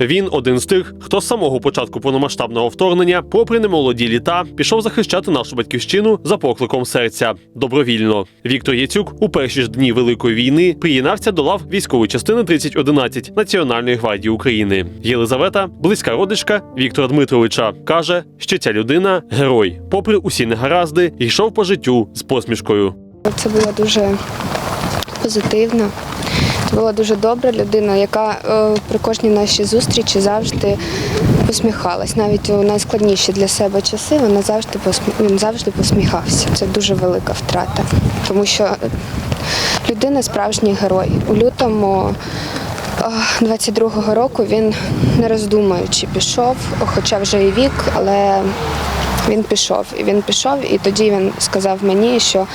Він один з тих, хто з самого початку повномасштабного вторгнення, попри немолоді літа, пішов захищати нашу батьківщину за покликом серця добровільно. Віктор Яцюк у перші ж дні великої війни приєднався до лав військової частини 3011 Національної гвардії України. Єлизавета, близька родичка Віктора Дмитровича, каже, що ця людина герой, попри усі негаразди, йшов по життю з посмішкою. Це було дуже позитивно. Була дуже добра людина, яка е, при кожній нашій зустрічі завжди посміхалась. Навіть у найскладніші для себе часи вона завжди посмі- він завжди посміхався. Це дуже велика втрата, тому що людина справжній герой. У лютому е, 22-го року він не роздумуючи пішов, хоча вже і вік, але він пішов. І він пішов, і тоді він сказав мені, що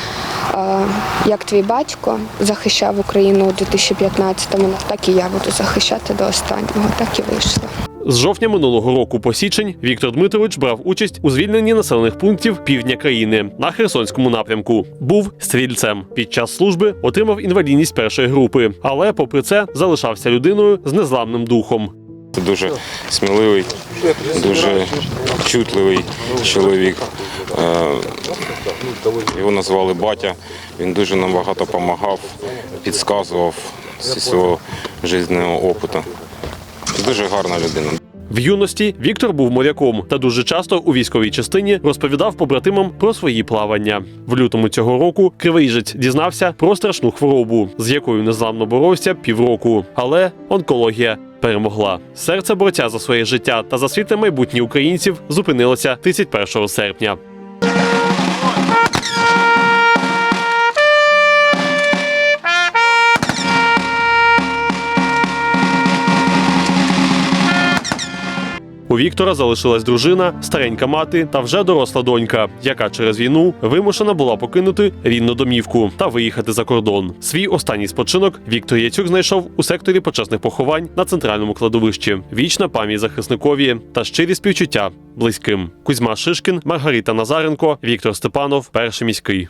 е, як твій батько захищав Україну у 2015-му, так і я буду захищати до останнього. Так і вийшло. З жовтня минулого року по січень Віктор Дмитрович брав участь у звільненні населених пунктів півдня країни на Херсонському напрямку. Був стрільцем. Під час служби отримав інвалідність першої групи, але, попри це, залишався людиною з незламним духом. Дуже сміливий, дуже чутливий чоловік. Е, Його назвали батя. Він дуже нам багато допомагав, підказував зі свого життєвого опиту. Дуже гарна людина. В юності Віктор був моряком та дуже часто у військовій частині розповідав побратимам про свої плавання. В лютому цього року Кривийжець дізнався про страшну хворобу, з якою незламно боровся півроку. Але онкологія перемогла. Серце борця за своє життя та за світле майбутнє українців зупинилося 31 серпня. У Віктора залишилась дружина, старенька мати та вже доросла донька, яка через війну вимушена була покинути рідну домівку та виїхати за кордон. Свій останній спочинок Віктор Яцюк знайшов у секторі почесних поховань на центральному кладовищі. Вічна пам'ять захисникові та щирі співчуття близьким. Кузьма Шишкін, Маргарита Назаренко, Віктор Степанов, перший міський.